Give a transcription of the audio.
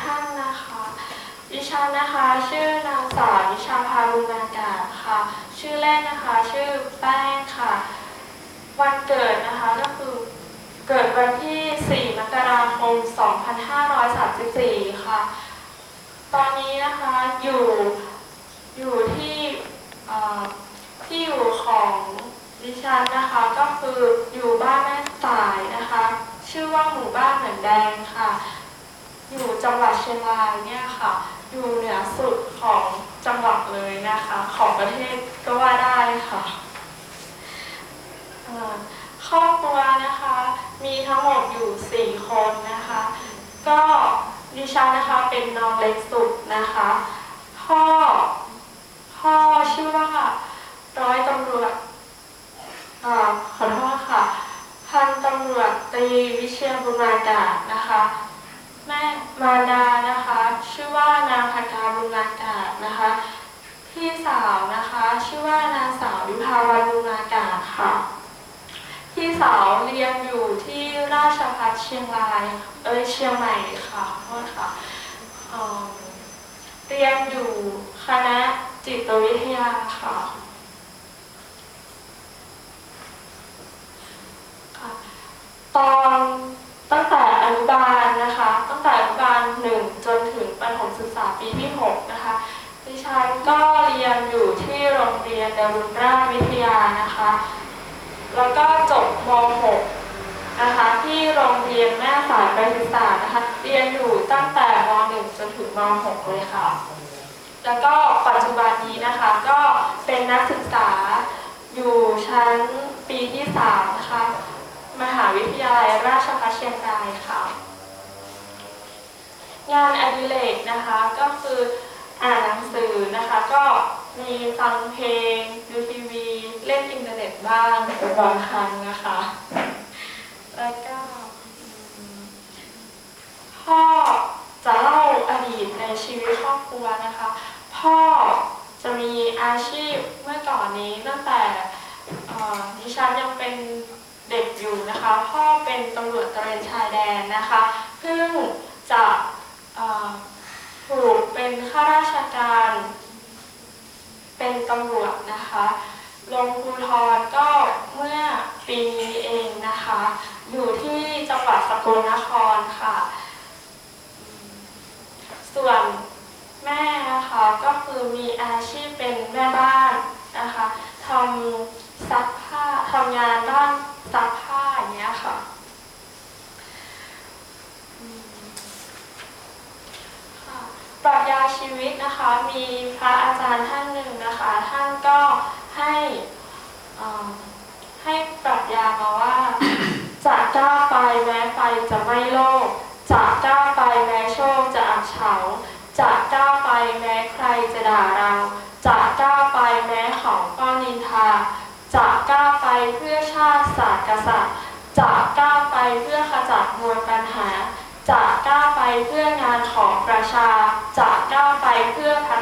ท่านนะคะ ดิฉันนะคะ ชื่อนางสาวนิชาภาบุญนากาศค่ะ ชื่อเล่นนะคะ ชื่อแป้งค่ะ วันเกิดนะคะก็คือเกิดวันที่ 4 มกราคม 2534 ค่ะ ตอนนี้นะคะอยู่อยู่ที่ที่อยู่ของดิฉันนะคะก็คืออยู่บ้านแม่สายนะคะ ชื่อว่าหมู่บ้านเหมือนแดงค่ะ จังหวัดเชียงรายเนี่ยค่ะอยู่เหนือสุดของจังหวัดเลยนะคะ ของประเทศก็ว่าได้ค่ะครอบครัวนะคะ มีทั้งหมดอยู่ 4 คนนะคะ ก็ดิฉันนะคะเป็นน้องเล็กสุดนะคะพ่อพ่อชื่อว่าร้อยตำรวจอขอโทษค่ะ พันตำรวจตรีวิเชียรบุญมากาศนะคะ แม่มารดานะคะ ชื่อว่านางพักาบุญมากาศนะคะ พี่สาวนะคะ ชื่อว่านางสาววิภาวันบุญมากาศค่ะ พี่สาวเรียนอยู่ที่ราชภัฏเชียงรายเอ้ยเชียงใหม่ค่ะโทษค่ะเเรียนอยู่คณะจิตวิทยาค่ะ ตอนตั้งแต่อนุบาลนะคะ ตั้งแต่อนุบาลหนึ่งจนถึงประถมศึกษาปี ที่หกนะคะ ดิฉันก็เรียนอยู่ที่โรงเรียนดารุณราชวิทยานะคะ แล้วก็จบม .6 นะคะที่โรงเรียนแม่สายประสิทศาสตร์นะคะ เรียนอยู่ตั้งแต่ม .1 จนถึงม .6 เลยค่ะ แล้วก็ปัจจุบันนี้นะคะก็เป็นนักศึกษาอยู่ชั้นปีที่3นะคะ มหาวิทยาลัยราชภัฏเชียงรายค่ะ งานอดิเรกนะคะก็คืออ่านหนังสือนะคะ ก็มีฟังเพลงดูทีวีเล่นอินเทอร์เน็ตบ้างเป็นบางครั้งนะคะ แล้วก็พ่อจะเล่าอดีตในชีวิตครอบครัวนะคะ พ่อจะมีอาชีพเมื่อก่อนนี้ตั้งแต่เอ่อดิฉันยังเป็นเด็กอยู่นะคะ พ่อเป็นตำรวจตระเวนชายแดนนะคะ เพิ่งจะเอ่อถูกเป็นข้าราชการ เป็น ตำรวจนะคะลงภูทรก็เมื่อปีนี้เองนะคะ อยู่ที่จังหวัดสกลนครค่ะ ส่วนแม่นะคะก็คือมีอาชีพเป็นแม่บ้านนะคะทำซักผ้าทำงานด้านซักผ้าอย่างเงี้ยค่ะปรัชญาชีวิตนะคะมีพระอาจารย์ท่านหนึ่ง ก็ให้ให้ปรัชญามาว่าจะก้าวไปแม้ไฟจะไม่โลกจะก้าวไปแม้โชคจะอับเฉาจะก้าวไปแม้ใครจะด่าเราจะก้าวไปแม้เขาก็นินทาจะก้าวไปเพื่อชาติศาสตร์กษัตริย์จะก้าวไปเพื่อขจัดมวลปัญหาจะก้าวไปเพื่องานของประชาจะก้าวไปเพื่อพัฒ